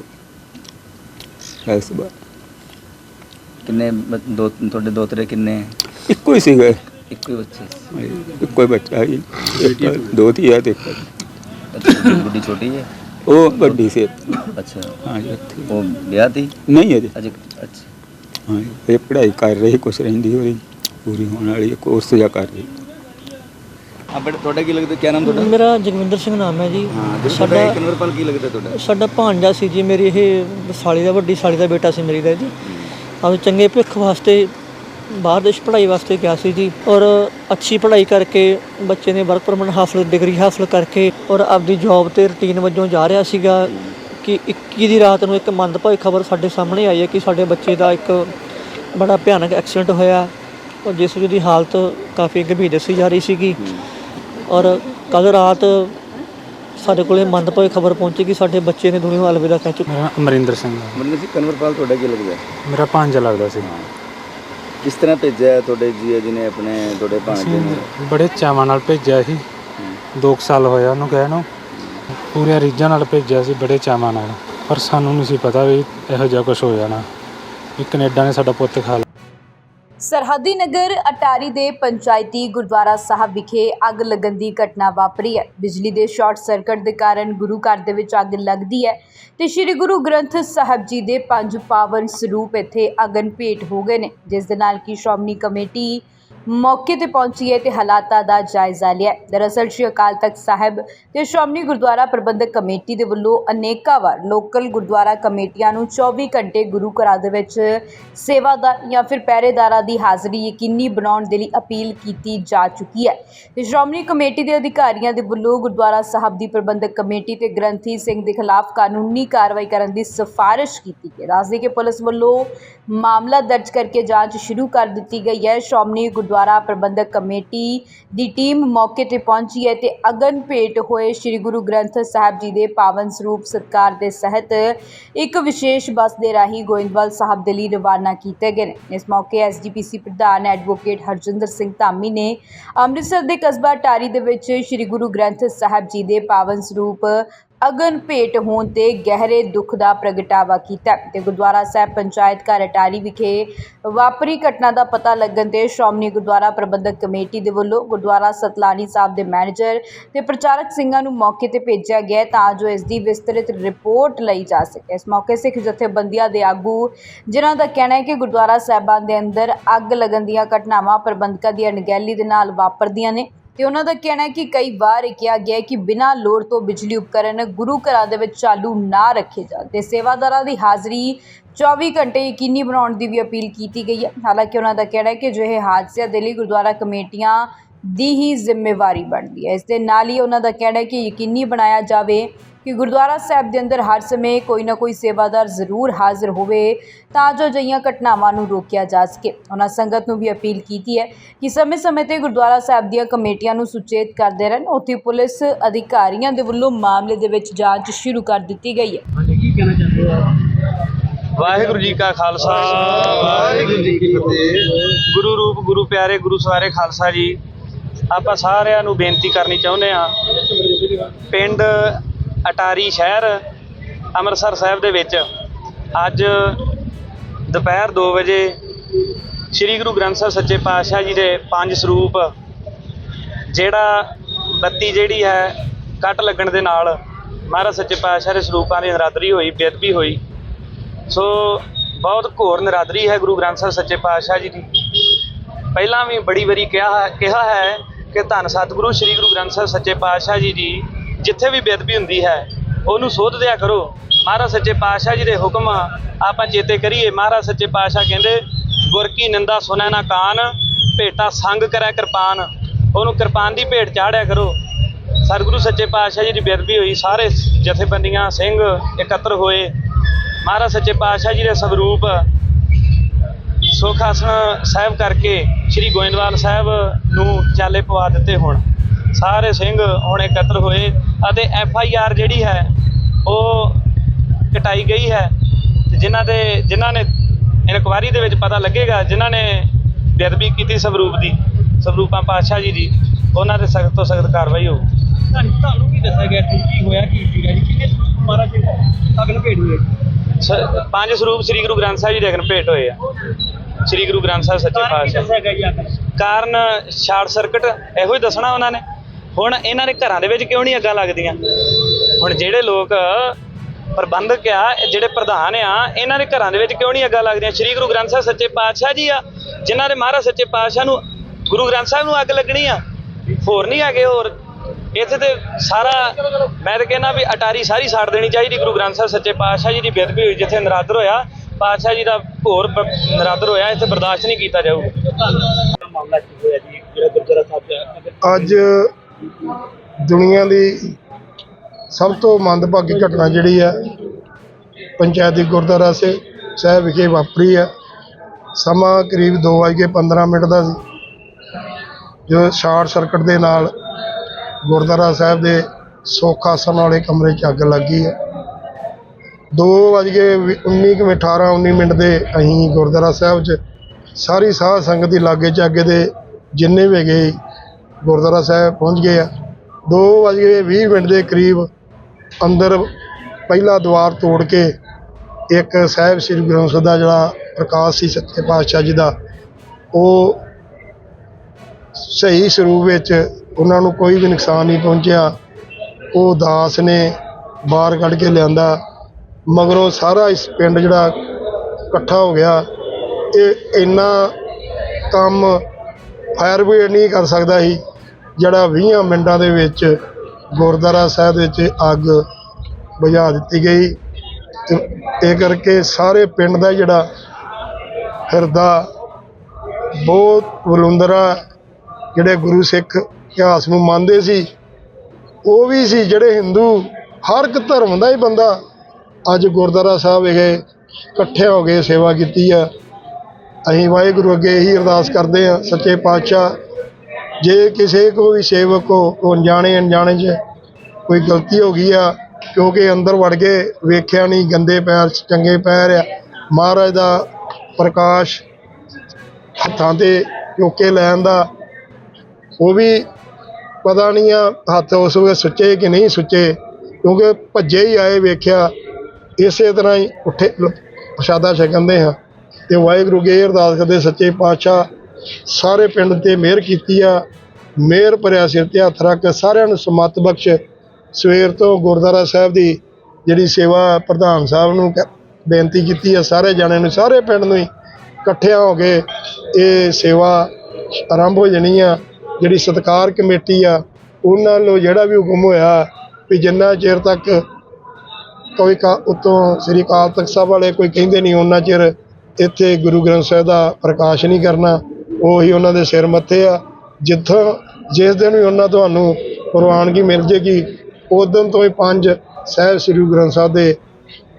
ਐਸ ਬਾ ਕਿੰਨੇ ਬ- ਦੋ ਤੁਹਾਡੇ ਦੋਤਰੇ ਕਿੰਨੇ? ਇੱਕੋ ਹੀ ਸੀਗਾ। ਇੱਕੋ ਹੀ ਬੱਚੇ ਸੀ। ਇੱਕੋ ਹੀ ਬੱਚਾ ਸੀ। ਇੱਕ ਦੋ ਧੀਆ ਤੇ ਇੱਕ ਅੱਛਾ ਗੁੱਡੀ ਛੋਟੀ ਹੈ? ਉਹ ਵੱਡੀ ਸੀ। ਅੱਛਾ। ਹਾਂ ਜੀ ਇੱਥੇ। ਉਹ ਵਿਆਹ ਤੀ? ਨਹੀਂ ਅਜੇ। ਅਜੇ ਅੱਛਾ। ਹਾਂ ਜੀ, ਇਹ ਪੜ੍ਹਾਈ ਕਰ ਰਹੀ ਕੁਛ ਰਹਿੰਦੀ ਉਹਦੀ। ਪੂਰੀ ਹੋਣ ਵਾਲੀ ਹੈ, ਕੋਰਸ ਜਾ ਕਰ ਰਹੀ। ਤੁਹਾਡਾ ਕੀ ਲੱਗਦਾ ਕੀ ਨਾਮ ਤੁਹਾਡਾ? ਮੇਰਾ ਜਗਵਿੰਦਰ ਸਿੰਘ ਨਾਮ ਹੈ ਜੀ। ਹਾਂ ਸਾਡਾ ਤੁਹਾਡਾ ਕਨਵਰਪਾਲ ਕੀ ਲੱਗਦਾ ਤੁਹਾਡਾ? ਸਾਡਾ ਭਾਂਜਾ ਸੀ ਜੀ ਮੇਰੀ ਇਹ ਸਾਲੀ ਦਾ ਵੱਡੀ ਸਾਲੀ ਦਾ ਬੇਟਾ ਸੀ ਮੇਰੀ ਦਾ ਜੀ। ਆਪ ਚੰਗੇ ਭਵਿੱਖ ਵਾਸਤੇ ਬਾਹਰ ਦੇਸ਼ ਪੜ੍ਹਾਈ ਵਾਸਤੇ ਗਿਆ ਸੀ ਜੀ। ਔਰ ਅੱਛੀ ਪੜ੍ਹਾਈ ਕਰਕੇ ਬੱਚੇ ਨੇ ਵਰਕ ਪਰਮਿਟ ਹਾਸਲ ਡਿਗਰੀ ਹਾਸਲ ਕਰਕੇ ਔਰ ਆਪਦੀ ਜੌਬ ਤੇ ਰੁਟੀਨ ਵਜੋਂ ਜਾ ਰਿਹਾ ਸੀਗਾ ਕਿ 21 ਦੀ ਰਾਤ ਨੂੰ ਇੱਕ ਮੰਦਭਾਗੀ ਖਬਰ ਸਾਡੇ ਸਾਹਮਣੇ ਆਈ ਹੈ ਕਿ ਸਾਡੇ ਬੱਚੇ ਦਾ ਇੱਕ ਬੜਾ ਭਿਆਨਕ ਐਕਸੀਡੈਂਟ ਹੋਇਆ। ਔਰ ਜਿਸ ਵਿੱਚ ਦੀ ਹਾਲਤ ਕਾਫੀ ਗੰਭੀਰ ਦੱਸੀ ਜਾ ਰਹੀ ਸੀਗੀ। ਔਰ ਕੱਲ ਰਾਤ ਸਾਡੇ ਕੋਲੇ ਮੰਦਭਾਗੀ ਖਬਰ ਪਹੁੰਚੀ ਕਿ ਸਾਡੇ ਬੱਚੇ ਨੇ ਦੁਨੀਆ ਨੂੰ ਅਲਵਿਦਾ ਕਹਿ ਚੁੱਕੇ ਮੇਰਾ ਨਾਮ ਅਮਰਿੰਦਰ ਸਿੰਘ ਹੈ। ਮਤਲਬ ਸੀ ਕਨਵਰਪਾਲ ਤੁਹਾਡਾ ਕੀ ਲੱਗਦਾ? ਹੈ? ਮੇਰਾ ਭਾਂਜਾ ਲੱਗਦਾ ਸੀ। ਕਿਸ ਤਰ੍ਹਾਂ ਭੇਜਿਆ ਹੈ ਤੁਹਾਡੇ ਜੀਆ ਜੀ ਨੇ ਆਪਣੇ ਤੁਹਾਡੇ ਭਾਂਜੇ ਨੂੰ? ਅਸੀਂ ਬੜੇ ਚਾਵਾਂ ਨਾਲ ਭੇਜਿਆ ਸੀ। 2 ਸਾਲ ਹੋਇਆ ਉਹਨੂੰ ਗਏ ਨੂੰ। ਪੂਰੇ ਰੀਝਾਂ ਨਾਲ ਭੇਜਿਆ ਸੀ ਬੜੇ ਚਾਵਾਂ ਨਾਲ। ਪਰ ਸਾਨੂੰ ਨਹੀਂ ਸੀ ਪਤਾ ਵੀ ਇਹੋ ਜਿਹਾ ਕੁਝ ਹੋ ਜਾਣਾ। ਵੀ ਕੈਨੇਡਾ ਨੇ ਸਾਡਾ ਪੁੱਤ ਖਾ ਲਿਆ। ਸਰਹੱਦੀ ਨਗਰ ਅਟਾਰੀ ਦੇ ਪੰਚਾਇਤੀ ਗੁਰਦੁਆਰਾ ਸਾਹਿਬ ਵਿਖੇ ਅੱਗ ਲੱਗਣ ਦੀ ਘਟਨਾ ਵਾਪਰੀ ਹੈ। ਬਿਜਲੀ ਦੇ ਸ਼ਾਰਟ ਸਰਕਟ ਦੇ ਕਾਰਨ ਗੁਰੂ ਘਰ ਦੇ ਵਿੱਚ ਅੱਗ ਲੱਗਦੀ ਹੈ ਤੇ ਸ੍ਰੀ ਗੁਰੂ ਗ੍ਰੰਥ ਸਾਹਿਬ ਜੀ ਦੇ ਪੰਜ ਪਾਵਨ ਸਰੂਪ ਇੱਥੇ ਅਗਨ ਭੇਟ ਹੋ ਗਏ ਨੇ, ਜਿਸ ਦੇ ਨਾਲ ਕਿ ਸ਼੍ਰੋਮਣੀ ਕਮੇਟੀ ਮੌਕੇ ਤੇ ਪਹੁੰਚੀ ਹੈ ਤੇ ਹਾਲਾਤਾਂ ਦਾ ਜਾਇਜ਼ਾ ਲਿਆ ਦਰਅਸਲ ਸ਼੍ਰੀ ਅਕਾਲ ਤਖਤ ਸਾਹਿਬ ਤੇ ਸ਼੍ਰੋਮਣੀ ਗੁਰਦੁਆਰਾ ਪ੍ਰਬੰਧਕ ਕਮੇਟੀ ਦੇ ਵੱਲੋਂ ਅਨੇਕਾਂ ਵਾਰ ਲੋਕਲ ਗੁਰਦੁਆਰਾ ਕਮੇਟੀਆਂ ਨੂੰ 24 ਘੰਟੇ ਗੁਰੂ ਘਰਾਂ ਦੇ ਵਿੱਚ ਸੇਵਾਦਾਰ ਜਾਂ ਫਿਰ ਪਹਿਰੇਦਾਰਾਂ ਦੀ ਹਾਜ਼ਰੀ ਯਕੀਨੀ ਬਣਾਉਣ ਦੇ ਲਈ ਅਪੀਲ ਕੀਤੀ ਜਾ ਚੁੱਕੀ ਹੈ। ਤੇ ਸ਼੍ਰੋਮਣੀ ਕਮੇਟੀ ਦੇ ਅਧਿਕਾਰੀਆਂ ਦੇ ਵੱਲੋਂ ਗੁਰਦੁਆਰਾ ਸਾਹਿਬ ਦੀ ਪ੍ਰਬੰਧਕ ਕਮੇਟੀ ਤੇ ਗ੍ਰੰਥੀ ਸਿੰਘ ਦੇ ਖਿਲਾਫ ਕਾਨੂੰਨੀ ਕਾਰਵਾਈ ਕਰਨ ਦੀ ਸਿਫਾਰਿਸ਼ ਕੀਤੀ ਗਈ ਦੱਸਦੇ ਕਿ ਪੁਲਿਸ ਵੱਲੋਂ ਮਾਮਲਾ ਦਰਜ ਕਰਕੇ ਜਾਂਚ ਸ਼ੁਰੂ ਕਰ ਦਿੱਤੀ ਗਈ ਹੈ। ਸ਼੍ਰੋਮਣੀ ਗੁਰਦੁਆਰਾ ਪ੍ਰਬੰਧਕ ਕਮੇਟੀ ਦੀ ਟੀਮ ਮੌਕੇ ਤੇ ਪਹੁੰਚੀ ਹੈ ਤੇ ਅਗਨ ਭੇਟ ਹੋਏ ਸ੍ਰੀ ਗੁਰੂ ਗ੍ਰੰਥ ਸਾਹਿਬ ਜੀ ਦੇ ਪਾਵਨ ਸਰੂਪ ਸਤਕਾਰ ਦੇ ਸਹਿਤ ਇੱਕ ਵਿਸ਼ੇਸ਼ ਬੱਸ ਦੇ ਰਾਹੀਂ ਗੋਇੰਦਵਾਲ ਸਾਹਿਬ ਦੇ ਲਈ ਰਵਾਨਾ ਕੀਤੇ ਗਏ ਨੇ। ਇਸ ਮੌਕੇ ਐਸਜੀਪੀਸੀ ਪ੍ਰਧਾਨ ਐਡਵੋਕੇਟ ਹਰਜਿੰਦਰ ਸਿੰਘ ਧਾਮੀ ਨੇ ਅੰਮ੍ਰਿਤਸਰ ਦੇ ਕਸਬਾ ਟਾਰੀ ਦੇ ਵਿੱਚ ਸ੍ਰੀ ਗੁਰੂ ਗ੍ਰੰਥ ਸਾਹਿਬ ਜੀ ਦੇ ਪਾਵਨ ਸਰੂਪ ਅਗਨ ਭੇਟ ਹੋਣ ਤੇ ਗਹਿਰੇ ਦੁੱਖ ਦਾ ਪ੍ਰਗਟਾਵਾ ਕੀਤਾ ਤੇ ਗੁਰਦੁਆਰਾ ਸਾਹਿਬ ਪੰਚਾਇਤ ਘਰ ਅਟਾਰੀ ਵਿਖੇ ਵਾਪਰੀ ਘਟਨਾ ਦਾ ਪਤਾ ਲੱਗਣ ਤੇ ਸ਼੍ਰੋਮਣੀ ਗੁਰਦੁਆਰਾ ਪ੍ਰਬੰਧਕ ਕਮੇਟੀ ਦੇ ਵੱਲੋਂ ਗੁਰਦੁਆਰਾ ਸਤਲਾਨੀ ਸਾਹਿਬ ਦੇ ਮੈਨੇਜਰ ਤੇ ਪ੍ਰਚਾਰਕ ਸਿੰਘਾਂ ਨੂੰ ਮੌਕੇ ਤੇ ਭੇਜਿਆ ਗਿਆ ਤਾਂ ਜੋ ਇਸ ਦੀ ਵਿਸਤ੍ਰਿਤ ਰਿਪੋਰਟ ਲਈ ਜਾ ਸਕੇ। ਇਸ ਮੌਕੇ ਸਿੱਖ ਜਥੇਬੰਦੀਆਂ ਦੇ ਆਗੂ, ਜਿਨ੍ਹਾਂ ਦਾ ਕਹਿਣਾ ਹੈ ਕਿ ਗੁਰਦੁਆਰਾ ਸਾਹਿਬਾਂ ਦੇ ਅੰਦਰ ਅੱਗ ਲੱਗਣ ਦੀਆਂ ਘਟਨਾਵਾਂ ਪ੍ਰਬੰਧਕਾਂ ਦੀ ਅਣਗਹਿਲੀ ਦੇ ਨਾਲ ਵਾਪਰਦੀਆਂ ਨੇ ਤੇ ਉਹਨਾਂ ਦਾ ਕਹਿਣਾ ਹੈ ਕਿ ਕਈ ਵਾਰ ਇਹ ਕਿਹਾ ਗਿਆ ਹੈ ਕਿ ਬਿਨਾਂ ਲੋੜ ਤੋਂ ਬਿਜਲੀ ਉਪਕਰਨ ਗੁਰੂ ਘਰਾਂ ਦੇ ਵਿੱਚ ਚਾਲੂ ਨਾ ਰੱਖੇ ਜਾਣ ਤੇ ਸੇਵਾਦਾਰਾਂ ਦੀ ਹਾਜ਼ਰੀ 24 ਘੰਟੇ ਯਕੀਨੀ ਬਣਾਉਣ ਦੀ ਵੀ ਅਪੀਲ ਕੀਤੀ ਗਈ ਹੈ ਹਾਲਾਂਕਿ ਉਹਨਾਂ ਦਾ ਕਹਿਣਾ ਹੈ ਕਿ ਜੋ ਇਹ ਹਾਦਸਿਆਂ ਦੇ ਲਈ ਗੁਰਦੁਆਰਾ ਕਮੇਟੀਆਂ ਦੀ ਹੀ ਜ਼ਿੰਮੇਵਾਰੀ ਬਣਦੀ ਹੈ ਇਸ ਦੇ ਨਾਲ ਹੀ ਉਹਨਾਂ ਦਾ ਕਹਿਣਾ ਹੈ ਕਿ ਯਕੀਨੀ ਬਣਾਇਆ ਜਾਵੇ ਕਿ ਗੁਰਦੁਆਰਾ ਸਾਹਿਬ ਦੇ ਅੰਦਰ ਹਰ ਸਮੇਂ ਕੋਈ ਨਾ ਕੋਈ ਸੇਵਾਦਾਰ ਜ਼ਰੂਰ ਹਾਜ਼ਰ ਹੋਵੇ ਤਾਂ ਜੋ ਅਜਿਹੀਆਂ ਘਟਨਾਵਾਂ ਨੂੰ ਰੋਕਿਆ ਜਾ ਸਕੇ ਉਹਨਾਂ ਸੰਗਤ ਨੂੰ ਵੀ ਅਪੀਲ ਕੀਤੀ ਹੈ ਕਿ ਸਮੇਂ-ਸਮੇਂ ਤੇ ਗੁਰਦੁਆਰਾ ਸਾਹਿਬ ਦੀਆਂ ਕਮੇਟੀਆਂ ਨੂੰ ਸੁਚੇਤ ਕਰਦੇ ਰਹਿਣ ਉੱਥੇ ਪੁਲਿਸ ਅਧਿਕਾਰੀਆਂ ਦੇ ਵੱਲੋਂ ਮਾਮਲੇ ਦੇ ਵਿੱਚ ਜਾਂਚ ਸ਼ੁਰੂ ਕਰ ਦਿੱਤੀ ਗਈ ਹੈ ਵਾਹਿਗੁਰੂ ਜੀ ਕਾ ਖਾਲਸਾ। ਵਾਹਿਗੁਰੂ ਜੀ ਕੀ ਫਤਿਹ। ਗੁਰੂ ਰੂਪ ਗੁਰੂ ਪਿਆਰੇ ਗੁਰੂ ਸਵਾਰੇ ਖਾਲਸਾ ਜੀ। ਆਪਾਂ ਸਾਰਿਆਂ ਨੂੰ ਬੇਨਤੀ ਕਰਨੀ ਚਾਹੁੰਦੇ ਆ ਪਿੰਡ ਅਟਾਰੀ ਸ਼ਹਿਰ ਅੰਮ੍ਰਿਤਸਰ ਸਾਹਿਬ ਦੇ ਵਿੱਚ ਅੱਜ ਦੁਪਹਿਰ 2 ਵਜੇ ਸ੍ਰੀ ਗੁਰੂ ਗ੍ਰੰਥ ਸਾਹਿਬ ਸੱਚੇ ਪਾਤਸ਼ਾਹ ਜੀ ਦੇ ਪੰਜ ਸਰੂਪ ਜਿਹੜਾ ਬੱਤੀ ਜਿਹੜੀ ਹੈ ਕੱਟ ਲੱਗਣ ਦੇ ਨਾਲ ਮਹਾਰਾਜ ਸੱਚੇ ਪਾਤਸ਼ਾਹ ਦੇ ਸਰੂਪਾਂ ਦੀ ਨਰਾਦਰੀ ਹੋਈ ਬੇਅਦਬੀ ਹੋਈ। ਸੋ ਬਹੁਤ ਘੋਰ ਨਰਾਦਰੀ ਹੈ ਗੁਰੂ ਗ੍ਰੰਥ ਸਾਹਿਬ ਸੱਚੇ ਪਾਤਸ਼ਾਹ ਜੀ ਦੀ। ਪਹਿਲਾਂ ਵੀ ਬੜੀ ਵਾਰੀ ਕਿਹਾ ਕਿਹਾ ਹੈ ਕਿ ਧੰਨ ਸਤਿਗੁਰੂ ਸ੍ਰੀ ਗੁਰੂ ਗ੍ਰੰਥ ਸਾਹਿਬ ਸੱਚੇ ਪਾਤਸ਼ਾਹ ਜੀ ਦੀ ਜਿੱਥੇ ਵੀ ਬੇਅਦਬੀ ਹੁੰਦੀ ਹੈ, ਉਹਨੂੰ ਸੋਧ ਦਿਆ ਕਰੋ। ਮਹਾਰਾਜ ਸੱਚੇ ਪਾਤਸ਼ਾਹ ਜੀ ਦੇ ਹੁਕਮ ਆਪਾਂ ਚੇਤੇ ਕਰੀਏ। ਮਹਾਰਾਜ ਸੱਚੇ ਪਾਤਸ਼ਾਹ ਕਹਿੰਦੇ, ਗੁਰ ਕੀ ਨਿੰਦਾ ਸੁਣੈ ਨਾ ਕਾਨ, ਭੇਟਾ ਸੰਗ ਕਰੈ ਕਿਰਪਾਨ। ਉਹਨੂੰ ਕਿਰਪਾਨ ਦੀ ਭੇਟ ਚਾੜਿਆ ਕਰੋ। ਸਤਿਗੁਰੂ ਸੱਚੇ ਪਾਤਸ਼ਾਹ ਜੀ ਦੀ ਬੇਅਦਬੀ ਹੋਈ। ਸਾਰੇ ਜਥੇਬੰਦੀਆਂ, ਸਿੰਘ ਇਕੱਤਰ ਹੋਏ। ਮਹਾਰਾਜ ਸੱਚੇ ਪਾਤਸ਼ਾਹ ਜੀ ਦੇ ਸਵਰੂਪ ਸੁਖ ਆਸਣ ਸਾਹਿਬ ਕਰਕੇ ਸ੍ਰੀ ਗੋਇੰਦਵਾਲ ਸਾਹਿਬ ਨੂੰ ਚਾਲੇ ਪਵਾ ਦਿੱਤੇ ਹੁਣ। ਸਾਰੇ ਸਿੰਘ ਹੁਣ ਇਕੱਤਰ ਹੋਏ ਅਤੇ ਐਫ ਆਈ ਆਰ ਜਿਹੜੀ ਹੈ, ਉਹ ਕਟਾਈ ਗਈ ਹੈ ਤੇ ਜਿਨ੍ਹਾਂ ਦੇ, ਜਿਨ੍ਹਾਂ ਨੇ ਇਨਕੁਆਰੀ ਦੇ ਵਿੱਚ ਪਤਾ ਲੱਗੇਗਾ, ਜਿਨ੍ਹਾਂ ਨੇ ਬੇਅਦਬੀ ਕੀਤੀ ਸਵਰੂਪ ਦੀ, ਸਵਰੂਪਾਂ ਪਾਤਸ਼ਾਹ ਜੀ ਦੀ, ਉਹਨਾਂ ਤੇ ਸਖਤ ਤੋਂ ਸਖਤ ਕਾਰਵਾਈ ਹੋਊ। ਤੁਹਾਨੂੰ ਕੀ ਦੱਸਿਆ ਗਿਆ? ਕੀ ਹੋਇਆ, ਕੀ ਸੀਗਾ ਜੀ? ਕਿੰਨੇ ਮਹਾਰਾਜ ਅਗਨ ਭੇਟ ਹੋਏ। ਸ- ਪੰਜ ਸਰੂਪ ਸ੍ਰੀ ਗੁਰੂ ਗ੍ਰੰਥ ਸਾਹਿਬ ਜੀ ਦੇ ਅਗਨ ਭੇਟ ਹੋਏ ਆ। ਸ੍ਰੀ ਗੁਰੂ ਗ੍ਰੰਥ ਸਾਹਿਬ ਸੱਚੇ ਪਾਤਸ਼ਾਹ। ਕਾਰਨ ਸ਼ਾਰਟ ਸਰਕਟ ਇਹੋ ਹੀ ਦੱਸਣਾ ਉਹਨਾਂ ਨੇ। ਹੁਣ ਇਹਨਾਂ ਦੇ ਘਰਾਂ ਦੇ ਵਿੱਚ ਕਿਉਂ ਨਹੀਂ ਅੱਗਾਂ ਲੱਗਦੀਆਂ? ਹੁਣ ਜਿਹੜੇ ਲੋਕ ਪ੍ਰਬੰਧਕ ਆ ਜਿਹੜੇ ਪ੍ਰਧਾਨ ਆ ਇਹਨਾਂ ਦੇ ਘਰਾਂ ਦੇ ਵਿੱਚ ਕਿਉਂ ਨਹੀਂ ਅੱਗਾਂ ਲੱਗਦੀਆਂ? ਸ੍ਰੀ ਗੁਰੂ ਗ੍ਰੰਥ ਸਾਹਿਬ ਸੱਚੇ ਪਾਤਸ਼ਾਹ ਜੀ ਆ ਜਿਨ੍ਹਾਂ ਦੇ ਮਹਾਰਾਜ ਸੱਚੇ ਪਾਤਸ਼ਾਹ ਨੂੰ ਗੁਰੂ ਗ੍ਰੰਥ ਸਾਹਿਬ ਨੂੰ ਅੱਗ ਲੱਗਣੀ ਆ। ਹੋਰ ਨਹੀਂ ਹੈਗੇ ਹੋਰ। ਇੱਥੇ ਤੇ ਸਾਰਾ, ਮੈਂ ਤਾਂ ਕਹਿੰਦਾ ਵੀ ਅਟਾਰੀ ਸਾਰੀ ਸਾੜ ਦੇਣੀ ਚਾਹੀਦੀ, ਗੁਰੂ ਗ੍ਰੰਥ ਸਾਹਿਬ ਸੱਚੇ ਪਾਤਸ਼ਾਹ ਜੀ ਦੀ ਬੇਅਦਬੀ ਹੋਈ, ਜਿੱਥੇ ਨਰਾਦਰ ਹੋਇਆ, ਪਾਤਸ਼ਾਹ ਜੀ ਦਾ ਹੋਰ ਬ- ਨਰਾਦਰ ਹੋਇਆ, ਇੱਥੇ ਬਰਦਾਸ਼ਤ ਨਹੀਂ ਕੀਤਾ ਜਾਊਗਾ ਅੱਜ ਦੁਨੀਆ ਦੀ ਸਭ ਤੋਂ ਮੰਦਭਾਗੀ ਘਟਨਾ ਜਿਹੜੀ ਹੈ, ਪੰਚਾਇਤੀ ਗੁਰਦੁਆਰਾ ਸੇ ਸਾਹਿਬ ਵਿਖੇ ਵਾਪਰੀ ਹੈ। ਸਮਾਂ ਕਰੀਬ 2:15 ਮਿੰਟ ਦਾ ਸੀ। ਜੋ ਸ਼ਾਰਟ ਸਰਕਟ ਦੇ ਨਾਲ ਗੁਰਦੁਆਰਾ ਸਾਹਿਬ ਦੇ ਸੁੱਖ ਆਸਣ ਵਾਲੇ ਕਮਰੇ 'ਚ ਅੱਗ ਲੱਗੀ ਹੈ। ਦੋ ਵੱਜ ਕੇ ਵੀ- 19 ਕੁ ਮਿੰਟ 18 19 ਮਿੰਟ ਦੇ ਅਸੀਂ ਗੁਰਦੁਆਰਾ ਸਾਹਿਬ 'ਚ ਸਾਰੀ ਸਾਧ ਸੰਗਤ ਦੀ ਲਾਗੇ ਅੱਗੇ ਦੇ ਜਿੰਨੇ ਵੀ ਹੈਗੇ ਗੁਰਦੁਆਰਾ ਸਾਹਿਬ ਪਹੁੰਚ ਗਏ ਆ। ਦੋ ਵੱਜ ਕੇ 20 ਮਿੰਟ ਦੇ ਕਰੀਬ ਅੰਦਰ ਪਹਿਲਾ ਦੁਆਰ ਤੋੜ ਕੇ ਇੱਕ ਸਾਹਿਬ ਸ੍ਰੀ ਗ੍ਰੰਥ ਸਾਹਿਬ ਦਾ ਜਿਹੜਾ ਪ੍ਰਕਾਸ਼ ਸੀ ਸੱਚੇ ਪਾਤਸ਼ਾਹ ਜੀ ਦਾ, ਉਹ ਸਹੀ ਸਰੂਪ ਵਿੱਚ ਉਹਨਾਂ ਨੂੰ ਕੋਈ ਵੀ ਨੁਕਸਾਨ ਨਹੀਂ ਪਹੁੰਚਿਆ। ਉਹ ਦਾਸ ਨੇ ਬਾਹਰ ਕੱਢ ਕੇ ਲਿਆਂਦਾ। ਮਗਰੋਂ ਸਾਰਾ ਇਸ ਪਿੰਡ ਜਿਹੜਾ ਇਕੱਠਾ ਹੋ ਗਿਆ। ਇਹ ਇੰਨਾ ਕੰਮ ਫਾਇਰ ਬ੍ਰਿਗੇਡ ਨਹੀਂ ਕਰ ਸਕਦਾ ਸੀ, ਜਿਹੜਾ 20 ਮਿੰਟਾਂ ਦੇ ਵਿੱਚ ਗੁਰਦੁਆਰਾ ਸਾਹਿਬ ਵਿੱਚ ਅੱਗ ਬੁਝਾ ਦਿੱਤੀ ਗਈ। ਤੇ ਇਹ ਕਰਕੇ ਸਾਰੇ ਪਿੰਡ ਦਾ ਜਿਹੜਾ ਹਿਰਦਾ ਬਹੁਤ ਵਲੁੰਦਰਾ ਜਿਹੜੇ ਗੁਰੂ ਸਿੱਖ ਇਤਿਹਾਸ ਨੂੰ ਮੰਨਦੇ ਸੀ, ਉਹ ਵੀ ਸੀ ਜਿਹੜੇ ਹਿੰਦੂ, ਹਰ ਇੱਕ ਧਰਮ ਦਾ ਹੀ ਬੰਦਾ ਅੱਜ ਗੁਰਦੁਆਰਾ ਸਾਹਿਬ ਵਿਖੇ ਇਕੱਠੇ ਹੋ ਕੇ ਸੇਵਾ ਕੀਤੀ ਆ। ਅਸੀਂ ਵਾਹਿਗੁਰੂ ਅੱਗੇ ਇਹੀ ਅਰਦਾਸ ਕਰਦੇ ਆ ਸੱਚੇ ਪਾਤਸ਼ਾਹ, ਜੇ ਕਿਸੇ ਕੋ ਵੀ ਸੇਵਕ ਕੋ ਕੋ ਅਣਜਾਣੇ ਅਣਜਾਣੇ 'ਚ ਕੋਈ ਗਲਤੀ ਹੋ ਗਈ ਆ, ਕਿਉਂਕਿ ਅੰਦਰ ਵੜ ਕੇ ਵੇਖਿਆ ਨਹੀਂ, ਗੰਦੇ ਪੈਰ 'ਚ ਚੰਗੇ ਪੈਰ ਆ, ਮਹਾਰਾਜ ਦਾ ਪ੍ਰਕਾਸ਼ ਹੱਥਾਂ ਤੇ ਚੁੱਕ ਲੈਣ ਦਾ ਉਹ ਵੀ ਪਤਾ ਨਹੀਂ ਆ, ਹੱਥ ਉਸ ਵੇਲੇ ਸੁੱਚੇ ਕਿ ਨਹੀਂ ਸੁੱਚੇ, ਕਿਉਂਕਿ ਭੱਜੇ ਹੀ ਆਏ ਵੇਖਿਆ, ਇਸੇ ਤਰ੍ਹਾਂ ਹੀ ਉੱਠੇ ਪ੍ਰਸ਼ਾਦਾ ਛਕੰਦੇ ਹਾਂ। ਤੇ ਵਾਹਿਗੁਰੂ ਅੱਗੇ ਅਰਦਾਸ ਕਰਦੇ, ਸੱਚੇ ਪਾਤਸ਼ਾਹ, ਸਾਰੇ ਪਿੰਡ ਤੇ ਮਿਹਰ ਕੀਤੀ ਆ, ਮਿਹਰ ਭਰਿਆ ਸਿਰ ਤੇ ਹੱਥ ਰੱਖ, ਸਾਰਿਆਂ ਨੂੰ ਸਮਤ ਬਖਸ਼। ਸਵੇਰ ਤੋਂ ਗੁਰਦੁਆਰਾ ਸਾਹਿਬ ਦੀ ਜਿਹੜੀ ਸੇਵਾ ਪ੍ਰਧਾਨ ਸਾਹਿਬ ਨੂੰ ਕ- ਬੇਨਤੀ ਕੀਤੀ ਆ, ਸਾਰੇ ਜਣਿਆਂ ਨੂੰ, ਸਾਰੇ ਪਿੰਡ ਨੂੰ ਹੀ ਇਕੱਠਿਆਂ ਹੋ ਕੇ ਇਹ ਸੇਵਾ ਆਰੰਭ ਹੋ ਜਾਣੀ ਆ। ਜਿਹੜੀ ਸਤਕਾਰ ਕਮੇਟੀ ਆ, ਉਹਨਾਂ ਨੂੰ ਜਿਹੜਾ ਵੀ ਹੁਕਮ ਹੋਇਆ ਵੀ ਜਿੰਨਾ ਚਿਰ ਤੱਕ ਕੋਈ ਕਾ, ਉਤੋਂ ਸ੍ਰੀ ਅਕਾਲ ਤਖਤ ਸਾਹਿਬ ਵਾਲੇ ਕੋਈ ਕਹਿੰਦੇ ਨਹੀਂ, ਉਹਨਾਂ ਚਿਰ ਇੱਥੇ ਗੁਰੂ ਗ੍ਰੰਥ ਸਾਹਿਬ ਦਾ ਪ੍ਰਕਾਸ਼ ਨਹੀਂ ਕਰਨਾ, ਉਹੀ ਉਹਨਾਂ ਦੇ ਸਿਰ ਮੱਥੇ ਆ। ਜਿੱਥੋਂ, ਜਿਸ ਦਿਨ ਵੀ ਉਹਨਾਂ ਤੁਹਾਨੂੰ ਪ੍ਰਵਾਨਗੀ ਮਿਲ ਜੇਗੀ, ਉਸ ਦਿਨ ਤੋਂ ਹੀ ਪੰਜ ਸਾਹਿਬ ਸ੍ਰੀ ਗੁਰੂ ਗ੍ਰੰਥ ਸਾਹਿਬ ਦੇ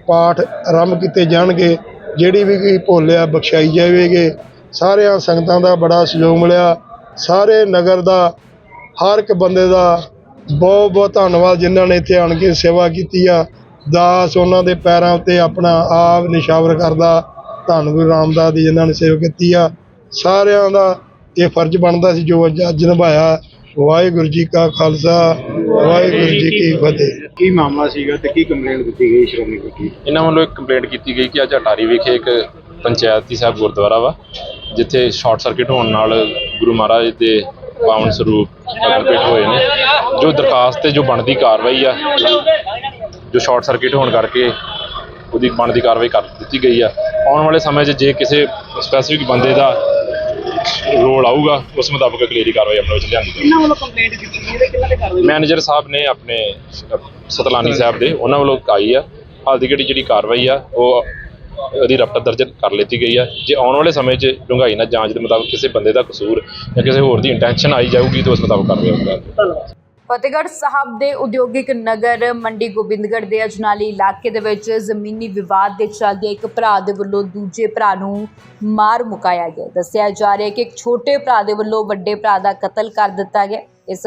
ਪਾਠ ਆਰੰਭ ਕੀਤੇ ਜਾਣਗੇ, ਜਿਹੜੀ ਵੀ ਕੋਈ ਭੁੱਲਿਆ ਬਖਸ਼ਾਈ ਜਾਵੇਗੇ। ਸਾਰਿਆਂ ਸੰਗਤਾਂ ਦਾ ਬੜਾ ਸਹਿਯੋਗ ਮਿਲਿਆ। ਸਾਰੇ ਨਗਰ ਦਾ ਹਰ ਇੱਕ ਬੰਦੇ ਦਾ ਬਹੁਤ ਬਹੁਤ ਧੰਨਵਾਦ ਜਿਨ੍ਹਾਂ ਨੇ ਇੱਥੇ ਆਣ ਕੇ ਸੇਵਾ ਕੀਤੀ ਆ। ਦਾਸ ਉਹਨਾਂ ਦੇ ਪੈਰਾਂ ਉੱਤੇ ਆਪਣਾ ਆਪ ਨਿਸ਼ਾਵਰ ਕਰਦਾ। ਧੰਨ ਗੁਰੂ ਰਾਮਦਾਸ ਦੀ ਜਿਨ੍ਹਾਂ ਨੇ ਸੇਵਾ ਕੀਤੀ ਆ। ਸਾਰਿਆਂ ਦਾ ਇਹ ਫਰਜ਼ ਬਣਦਾ ਸੀ ਜੋ ਅੱਜ ਅੱਜ ਨਿਭਾਇਆ। ਵਾਹਿਗੁਰੂ ਜੀ ਕਾ ਖਾਲਸਾ ਵਾਹਿਗੁਰੂ ਜੀ ਕੀ ਫਤਿਹ। ਕੀ ਮਾਮਲਾ ਸੀਗਾ ਤੇ ਕੀ ਕੰਪਲੇਂਟ ਦਿੱਤੀ ਗਈ ਸ਼੍ਰੋਮਣੀ ਕਮੇਟੀ? ਇਹਨਾਂ ਵੱਲੋਂ ਇੱਕ ਕੰਪਲੇਂਟ ਕੀਤੀ ਗਈ ਕਿ ਅੱਜ ਅਟਾਰੀ ਵਿਖੇ ਇੱਕ ਪੰਚਾਇਤੀ ਸਾਹਿਬ ਗੁਰਦੁਆਰਾ ਵਾ। ਜਿੱਥੇ ਸ਼ਾਰਟ ਸਰਕਟ ਹੋਣ ਨਾਲ ਗੁਰੂ ਮਹਾਰਾਜ ਦੇ ਪਾਵਨ ਸਰੂਪ ਪ੍ਰਗਟ ਹੋਏ ਨੇ ਜੋ ਦਰਖਾਸਤ ਤੇ ਜੋ ਬਣਦੀ ਕਾਰਵਾਈ ਆ ਜੋ ਸ਼ਾਰਟ ਸਰਕਟ ਹੋਣ ਕਰਕੇ ਉਹਦੀ ਬਣਦੀ ਕਾਰਵਾਈ ਕਰ ਦਿੱਤੀ ਗਈ ਆ। ਆਉਣ ਵਾਲੇ ਸਮੇਂ 'ਚ ਜੇ ਕਿਸੇ ਸਪੈਸੀਫਿਕ ਬੰਦੇ ਦਾ ਰੋਲ ਆਊਗਾ ਉਸ ਮੁਤਾਬਕ ਅਗਲੇਰੀ ਕਾਰਵਾਈ ਆਪਣੇ ਵਿੱਚ ਲਿਆਂਦੀ ਜਾਊਗੀ। ਇਹਨਾਂ ਵੱਲੋਂ ਕੰਪਲੇਂਟ ਕੀਤੀ ਗਈ ਹੈ ਕਿਹਨਾਂ ਦੇ ਕਾਰਵਾਈ ਮੈਨੇਜਰ ਸਾਹਿਬ ਨੇ ਆਪਣੇ ਸਤਲਾਨੀ ਸਾਹਿਬ ਦੇ ਉਹਨਾਂ ਵੱਲੋਂ ਆਈ ਆ। ਹਾਲ ਦੀ ਜਿਹੜੀ ਕਾਰਵਾਈ ਆ ਉਹ ਉਹਦੀ ਰਫਤ ਦਰਜ ਕਰ ਲਿੱਤੀ ਗਈ ਆ। ਜੇ ਆਉਣ ਵਾਲੇ ਸਮੇਂ 'ਚ ਡੂੰਘਾਈ ਨਾਲ ਜਾਂਚ ਦੇ ਮੁਤਾਬਕ ਕਿਸੇ ਬੰਦੇ ਦਾ ਕਸੂਰ ਜਾਂ ਕਿਸੇ ਹੋਰ ਦੀ ਇੰਟੈਂਸ਼ਨ ਆਈ ਜਾਊਗੀ ਤਾਂ ਉਸ ਮੁਤਾਬਕ ਕਾਰਵਾਈ ਹੋਊਗੀ ਫਤਿਹਗੜ੍ਹ ਸਾਹਿਬ ਦੇ ਉਦਯੋਗਿਕ ਨਗਰ ਮੰਡੀ ਗੋਬਿੰਦਗੜ੍ਹ ਦੇ ਅਜਨਾਲੀ ਇਲਾਕੇ ਦੇ ਵਿੱਚ ਜ਼ਮੀਨੀ ਵਿਵਾਦ ਦੇ ਚੱਲਦੇ ਇੱਕ ਭਰਾ ਦੇ ਵੱਲੋਂ ਦੂਜੇ ਭਰਾ ਨੂੰ ਮਾਰ ਮੁਕਾਇਆ ਗਿਆ। ਦੱਸਿਆ ਜਾ ਰਿਹਾ ਹੈ ਕਿ ਇੱਕ ਛੋਟੇ ਭਰਾ ਦੇ ਵੱਲੋਂ ਵੱਡੇ ਭਰਾ ਦਾ ਕਤਲ ਕਰ ਦਿੱਤਾ ਗਿਆ। ਇਸ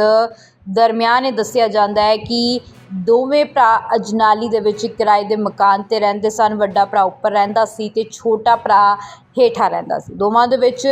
ਦਰਮਿਆਨ ਇਹ ਦੱਸਿਆ ਜਾਂਦਾ ਹੈ ਕਿ ਦੋਵੇਂ ਭਰਾ ਅਜਨਾਲੀ ਦੇ ਵਿੱਚ ਇੱਕ ਕਿਰਾਏ ਦੇ ਮਕਾਨ ਤੇ ਰਹਿੰਦੇ ਸਨ। ਵੱਡਾ ਭਰਾ ਉੱਪਰ ਰਹਿੰਦਾ ਸੀ ਅਤੇ ਛੋਟਾ ਭਰਾ ਹੇਠਾਂ ਰਹਿੰਦਾ ਸੀ। ਦੋਵਾਂ ਦੇ ਵਿੱਚ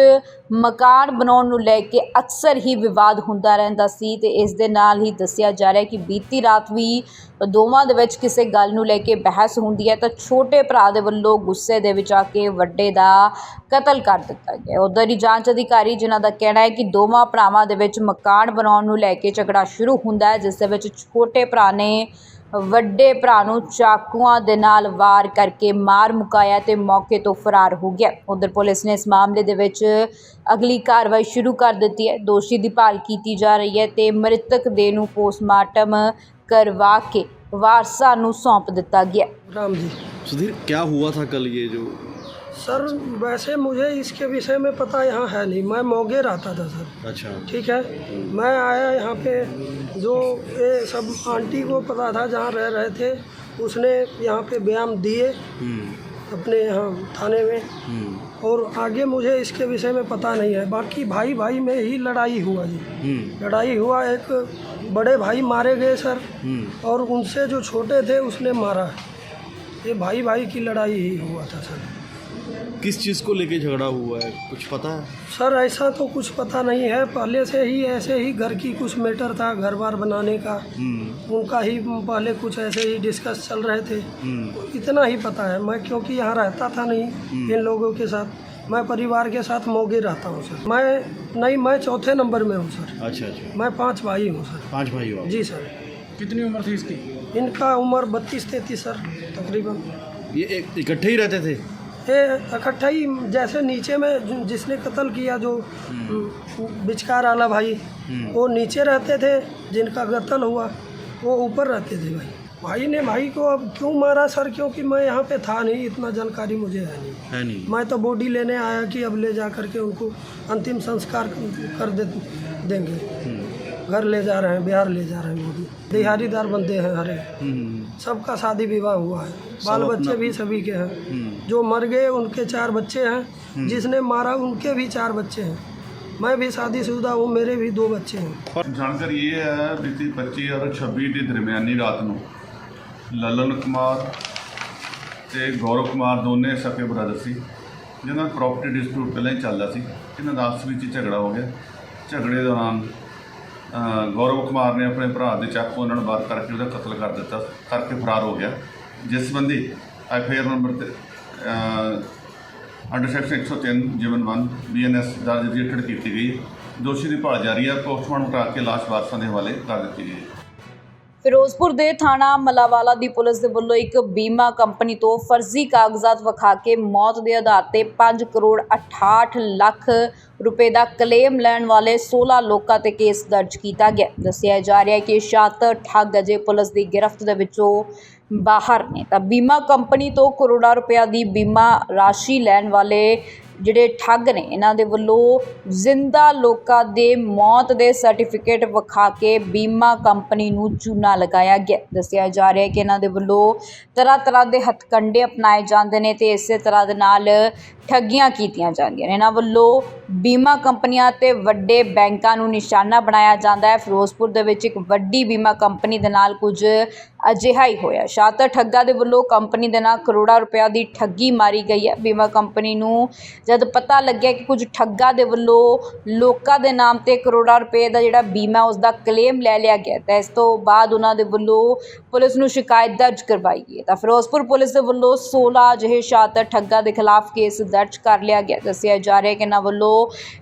ਮਕਾਨ ਬਣਾਉਣ ਨੂੰ ਲੈ ਕੇ ਅਕਸਰ ਹੀ ਵਿਵਾਦ ਹੁੰਦਾ ਰਹਿੰਦਾ ਸੀ ਤੇ ਇਸ ਦੇ ਨਾਲ ਹੀ ਦੱਸਿਆ ਜਾ ਰਿਹਾ ਕਿ ਬੀਤੀ ਰਾਤ ਵੀ ਦੋਵਾਂ ਦੇ ਵਿੱਚ ਕਿਸੇ ਗੱਲ ਨੂੰ ਲੈ ਕੇ ਬਹਿਸ ਹੁੰਦੀ ਹੈ ਤਾਂ ਛੋਟੇ ਭਰਾ ਦੇ ਵੱਲੋਂ ਗੁੱਸੇ ਦੇ ਵਿੱਚ ਆ ਕੇ ਵੱਡੇ ਦਾ ਕਤਲ ਕਰ ਦਿੱਤਾ ਗਿਆ। ਉਧਰ ਹੀ ਜਾਂਚ ਅਧਿਕਾਰੀ ਜਿਨ੍ਹਾਂ ਦਾ ਕਹਿਣਾ ਹੈ ਕਿ ਦੋਵਾਂ ਭਰਾਵਾਂ ਦੇ ਵਿੱਚ ਮਕਾਨ ਬਣਾਉਣ ਨੂੰ ਲੈ ਕੇ ਝਗੜਾ ਸ਼ੁਰੂ ਹੁੰਦਾ ਹੈ, ਜਿਸ ਦੇ ਵਿੱਚ ਛੋਟੇ ਭਰਾ ਨੇ ਵੱਡੇ ਭਰਾ ਨੂੰ ਚਾਕੂਆਂ ਦੇ ਨਾਲ ਵਾਰ ਕਰਕੇ ਮਾਰ ਮੁਕਾਇਆ ਤੇ ਮੌਕੇ ਤੋਂ ਫਰਾਰ ਹੋ ਗਿਆ ਉਧਰ ਪੁਲਿਸ ਨੇ ਇਸ ਮਾਮਲੇ ਦੇ ਵਿੱਚ ਅਗਲੀ ਕਾਰਵਾਈ ਸ਼ੁਰੂ ਕਰ ਦਿੱਤੀ ਹੈ ਦੋਸ਼ੀ ਦੀ ਭਾਲ ਕੀਤੀ ਜਾ ਰਹੀ ਹੈ ਤੇ ਮ੍ਰਿਤਕ ਦੇ ਨੂੰ ਪੋਸਟਮਾਰਟਮ ਕਰਵਾ ਕੇ ਵਾਰਸਾਂ ਨੂੰ ਸੌਂਪ ਦਿੱਤਾ ਗਿਆ राम जी सुधीर क्या हुआ था कल ये जो सर वैसे मुझे इसके विषय में पता यहाँ है नहीं। मैं मोगे रहता था सर। अच्छा। ठीक है? मैं आया यहाँ पे जो ये सब आंटी को पता था जहाँ रह रहे थे उसने यहाँ पे बयान दिए अपने यहाँ थाने में। और आगे मुझे इसके विषय में पता नहीं है। बाकी भाई भाई में ही लड़ाई हुआ जी। लड़ाई हुआ एक बड़े भाई मारे गए सर। और उनसे जो छोटे थे उसने मारा। ये भाई भाई की लड़ाई ही हुआ था सर। किस चीज़ को लेके झगड़ा हुआ है? कुछ पता है? सर ऐसा तो कुछ पता नहीं है। पहले से ही ऐसे ही घर की कुछ मैटर था घर बार बनाने का। उनका ही पहले कुछ ऐसे ही डिस्कस चल रहे थे। इतना ही पता है। मैं क्योंकि यहाँ रहता था नहीं इन लोगों के साथ। मैं परिवार के साथ मोगे रहता हूँ सर। मैं नहीं मैं चौथे नंबर में हूँ सर। अच्छा अच्छा। मैं पाँच भाई हूँ सर। पाँच भाई हो। जी सर। कितनी उम्र थी इसकी? इनका उम्र बत्तीस तैंतीस सर तकरीबन। ये इकट्ठे ही रहते थे? इकट्ठा ही जैसे नीचे में जिसने कत्ल किया जो बिचकार आला भाई वो नीचे रहते थे जिनका कत्ल हुआ वो ऊपर रहते थे भाई। भाई ने भाई को अब क्यों मारा सर? क्योंकि मैं यहाँ पे था नहीं इतना जानकारी मुझे है नहीं। है नहीं। मैं तो बॉडी लेने आया कि अब ले जा करके उनको अंतिम संस्कार कर दे देंगे। घर ले जा रहे हैं बिहार ले जा रहे हैं बॉडी दिहाड़ीदार बंदे हैं हरे सबका शादी विवाह हुआ है बाल बच्चे भी सभी के हैं जो मर गए उनके चार बच्चे हैं जिसने मारा उनके भी चार बच्चे हैं मैं भी शादीशुदा हूँ मेरे भी दो बच्चे हैं ਜਾਣਕਾਰੀ ਇਹ ਹੈ ਬੀਤੀ 25 ਔਰ 26 ਦੀ ਦਰਮਿਆਨੀ ਰਾਤ ਨੂੰ ਲਲਨ ਕੁਮਾਰ ਤੇ ਗੌਰਵ ਕੁਮਾਰ ਦੋਨੇ ਸਕੇ ਬ੍ਰਦਰ ਸੀ ਜਿਹਨਾਂ ਦਾ ਪ੍ਰਾਪਰਟੀ ਡਿਸਪਿਊਟ ਪਹਿਲਾਂ ਹੀ ਚੱਲਦਾ ਸੀ ਇਹਨਾਂ ਦਾ ਆਪਸ ਵਿੱਚ ਹੀ ਝਗੜਾ ਹੋ ਗਿਆ ਝਗੜੇ ਦੌਰਾਨ ਅ, ਗੌਰਵ ਕੁਮਾਰ ਨੇ ਆਪਣੇ ਭਰਾ ਦੇ ਚੱਕ ਉਹਨਾਂ ਨੂੰ ਵਾਰ ਕਰਕੇ ਉਹਦਾ ਕਤਲ ਕਰ ਦਿੱਤਾ ਕਰਕੇ ਫਰਾਰ ਹੋ ਗਿਆ। ਜਿਸ ਸੰਬੰਧੀ ਐਫ ਆਈ ਆਰ ਨੰਬਰ ਤੇ ਅ, ਅੰਡਰ ਸੈਕਸ਼ਨ 103 ਜਿਵਨ 1 ਬੀਐਨਐਸ ਦਰਜ ਰਜਿਸਟਰਡ ਕੀਤੀ ਗਈ। ਦੋਸ਼ੀ ਦੀ ਭਾਲ ਜਾਰੀ ਹੈ ਪੋਸਟਮਾਰਟਮ ਕਰਾ ਕੇ ਲਾਸ਼ ਵਾਰਸਾਂ ਦੇ ਹਵਾਲੇ ਕਰ ਦਿੱਤੀ ਗਈ। ਹੈ ਫਿਰੋਜ਼ਪੁਰ ਦੇ ਥਾਣਾ ਮਲਾਵਾਲਾ ਦੀ ਪੁਲਿਸ ਦੇ ਵੱਲੋਂ ਇੱਕ ਬੀਮਾ ਕੰਪਨੀ ਤੋਂ ਫਰਜ਼ੀ ਕਾਗਜ਼ਾਤ ਵਿਖਾ ਕੇ ਮੌਤ ਦੇ ਆਧਾਰ ਤੇ 5 ਕਰੋੜ 68 ਲੱਖ ਰੁਪਏ ਦਾ ਕਲੇਮ ਲੈਣ ਵਾਲੇ 16 ਲੋਕਾਂ ਤੇ ਕੇਸ ਦਰਜ ਕੀਤਾ ਗਿਆ। ਦੱਸਿਆ ਜਾ ਰਿਹਾ ਹੈ ਕਿ ਸ਼ਾਤਰ ਠੱਗ ਅਜੇ ਪੁਲਿਸ ਦੀ ਗ੍ਰਿਫ਼ਤ ਦੇ ਵਿੱਚੋਂ ਬਾਹਰ ਨੇ। ਤਾਂ ਬੀਮਾ ਕੰਪਨੀ ਤੋਂ ਕਰੋੜਾਂ ਰੁਪਏ ਦੀ ਬੀਮਾ ਰਾਸ਼ੀ ਲੈਣ ਵਾਲੇ ਜਿਹੜੇ ਠੱਗ ਨੇ, ਇਹਨਾਂ ਦੇ ਵੱਲੋਂ ਜ਼ਿੰਦਾ ਲੋਕਾਂ ਦੇ ਮੌਤ ਦੇ ਸਰਟੀਫਿਕੇਟ ਵਿਖਾ ਕੇ ਬੀਮਾ ਕੰਪਨੀ ਨੂੰ ਚੂਨਾ ਲਗਾਇਆ ਗਿਆ। ਦੱਸਿਆ ਜਾ ਰਿਹਾ ਹੈ ਕਿ ਇਹਨਾਂ ਦੇ ਵੱਲੋਂ ਤਰ੍ਹਾਂ ਤਰ੍ਹਾਂ ਦੇ ਹੱਥਕੰਡੇ ਅਪਣਾਏ ਜਾਂਦੇ ਨੇ ਤੇ ਇਸੇ ਤਰ੍ਹਾਂ ਦੇ ਨਾਲ ਠੱਗੀਆਂ ਕੀਤੀਆਂ ਜਾਂਦੀਆਂ ਨੇ। ਇਹਨਾਂ ਵੱਲੋਂ ਬੀਮਾ ਕੰਪਨੀਆਂ ਤੇ ਵੱਡੇ ਬੈਂਕਾਂ ਨੂੰ ਨਿਸ਼ਾਨਾ ਬਣਾਇਆ ਜਾਂਦਾ ਹੈ। ਫਿਰੋਜ਼ਪੁਰ ਦੇ ਵਿੱਚ ਇੱਕ ਵੱਡੀ ਬੀਮਾ ਕੰਪਨੀ ਦੇ ਨਾਲ ਕੁਝ ਅਜਿਹਾ ਹੀ ਹੋਇਆ। ਸ਼ਾਤਰ ਠੱਗਾ ਦੇ ਵੱਲੋਂ ਕੰਪਨੀ ਦੇ ਨਾਲ ਕਰੋੜਾਂ ਰੁਪਏ ਦੀ ਠੱਗੀ ਮਾਰੀ ਗਈ ਹੈ। ਬੀਮਾ ਕੰਪਨੀ ਨੂੰ ਜਦ ਪਤਾ ਲੱਗਿਆ ਕਿ ਕੁਝ ਠੱਗਾ ਦੇ ਵੱਲੋਂ ਲੋਕਾਂ ਦੇ ਨਾਮ ਤੇ ਕਰੋੜਾਂ ਰੁਪਏ ਦਾ ਜਿਹੜਾ ਬੀਮਾ ਉਸ ਦਾ ਕਲੇਮ ਲੈ ਲਿਆ ਗਿਆ ਤਾਂ ਇਸ ਤੋਂ ਬਾਅਦ ਉਹਨਾਂ ਦੇ ਵੱਲੋਂ ਪੁਲਿਸ ਨੂੰ ਸ਼ਿਕਾਇਤ ਦਰਜ ਕਰਵਾਈ ਗਈ ਹੈ। ਤਾਂ ਫਿਰੋਜ਼ਪੁਰ ਪੁਲਿਸ ਦੇ ਵੱਲੋਂ 16 ਅਜਿਹੇ ਸ਼ਾਤਰ ਠੱਗਾ ਦੇ ਖਿਲਾਫ ਕੇਸ ਦਰਜ ਕਰ ਲਿਆ ਗਿਆ। ਦੱਸਿਆ ਜਾ ਰਿਹਾ ਹੈ ਕਿ ਇਹਨਾਂ ਵੱਲੋਂ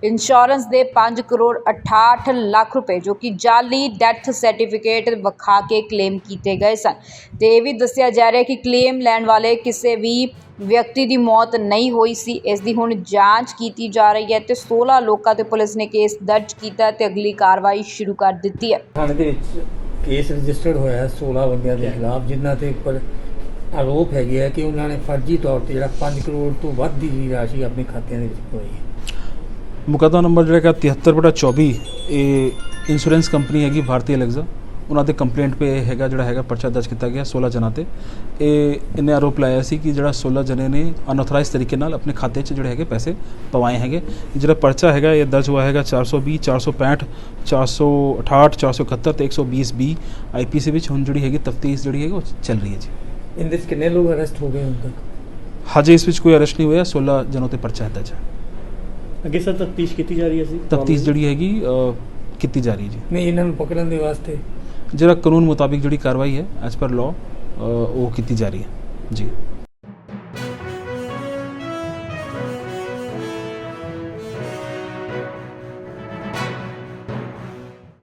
ਇੰਸ਼ੋਰੈਂਸ ਦੇ 5 ਕਰੋੜ 68 ਲੱਖ ਰੁਪਏ, ਜੋ ਕਿ ਜਾਲੀ ਡੈਥ ਸਰਟੀਫਿਕੇਟ ਵਿਖਾ ਕੇ ਕਲੇਮ ਕੀਤੇ ਗਏ ਸਨ। ਤੇ ਇਹ ਵੀ ਦੱਸਿਆ ਜਾ ਰਿਹਾ ਹੈ ਕਿ ਕਲੇਮ ਲੈਣ ਵਾਲੇ ਕਿਸੇ ਵੀ ਵਿਅਕਤੀ ਦੀ ਮੌਤ ਨਹੀਂ ਹੋਈ ਸੀ। ਇਸ ਦੀ ਹੁਣ ਜਾਂਚ ਕੀਤੀ ਜਾ ਰਹੀ ਹੈ ਤੇ 16 ਲੋਕਾਂ ਤੇ ਪੁਲਿਸ ਨੇ ਕੇਸ ਦਰਜ ਕੀਤਾ ਹੈ ਤੇ ਅਗਲੀ ਕਾਰਵਾਈ ਸ਼ੁਰੂ ਕਰ ਦਿੱਤੀ ਹੈ। ਥਾਣੇ ਦੇ ਵਿੱਚ ਕੇਸ ਰਜਿਸਟਰਡ ਹੋਇਆ ਹੈ 16 ਬੰਦਿਆਂ ਦੇ ਖਿਲਾਫ, ਜਿਨ੍ਹਾਂ ਤੇ ਉੱਪਰ ਆਰੋਪ ਹੈਗੇ ਆ ਕਿ ਉਹਨਾਂ ਨੇ ਫਰਜ਼ੀ ਤੌਰ ਤੇ ਜਿਹੜਾ 5 ਕਰੋੜ ਤੋਂ ਵੱਧ ਦੀ ਜਿਹੜੀ ਰਾਸ਼ੀ ਆਪਣੇ ਖਾਤਿਆਂ ਦੇ ਵਿੱਚ ਪਾਈ ਹੈ। ਮੁਕੱਦਮਾ ਨੰਬਰ ਜਿਹੜਾ ਹੈਗਾ 73 ਬਟਾ 24 ਇਹ ਇੰਸ਼ੋਰੈਂਸ ਕੰਪਨੀ ਹੈਗੀ ਭਾਰਤੀ ਅਲੈਗਜ਼ਾ ਉਹਨਾਂ ਦੇ ਕੰਪਲੇਂਟ ਪੇ ਹੈਗਾ ਜਿਹੜਾ ਹੈਗਾ ਪਰਚਾ ਦਰਜ ਕੀਤਾ ਗਿਆ 16 ਜਨਾਂ ਤੇ। ਇਹ ਇਹਨੇ ਆਰੋਪ ਲਾਇਆ ਸੀ ਕਿ ਜਿਹੜਾ 16 ਜਣੇ ਨੇ ਅਨਆਥੋਰਾਈਜ਼ ਤਰੀਕੇ ਨਾਲ ਆਪਣੇ ਖਾਤੇ 'ਚ ਜਿਹੜੇ ਹੈਗੇ ਪੈਸੇ ਪਵਾਏ ਹੈਗੇ। ਜਿਹੜਾ ਪਰਚਾ ਹੈਗਾ, ਇਹ ਦਰਜ ਹੋਇਆ ਹੈਗਾ 420 465 468 471 ਤੇ 120 ਬੀ ਆਈਪੀਸੀ ਵਿੱਚ। ਹੁਣ ਜਿਹੜੀ ਹੈਗੀ ਤਫਤੀਸ਼ ਜਿਹੜੀ ਹੈਗੀ ਉਹ ਚੱਲ ਰਹੀ ਹੈ ਜੀ। ਇਹਦੇ ਵਿੱਚ ਕਿੰਨੇ ਲੋਕ ਅਰੈਸਟ ਹੋ ਗਏ ਹੁਣ ਤੱਕ? ਹਜੇ ਇਸ ਵਿੱਚ ਕੋਈ ਅਰੈਸਟ ਨਹੀਂ ਹੋਇਆ 16 ਜਨੋਂ ਤੇ ਪਰਚਾ ਹੈ ਦਰਜ ਹੈ ਅੱਗੇ ਸਰ ਤਫਤੀਸ਼ ਕੀਤੀ ਜਾ ਰਹੀ ਹੈ ਸੀ ਤਫਤੀਸ਼ ਜਿਹੜੀ ਹੈਗੀ ਅ, ਕੀਤੀ ਜਾ ਰਹੀ ਹੈ ਜੀ। ਨਹੀਂ ਇਹਨਾਂ ਨੂੰ ਪਕੜਨ ਦੇ ਵਾਸਤੇ। ਜਿਹੜਾ ਕਾਨੂੰਨ ਮੁਤਾਬਿਕ ਜਿਹੜੀ ਕਾਰਵਾਈ ਹੈ ਐਸ ਪਰ ਲਾਅ ਉਹ ਕੀਤੀ ਜਾ ਰਹੀ ਹੈ। ਜੀ।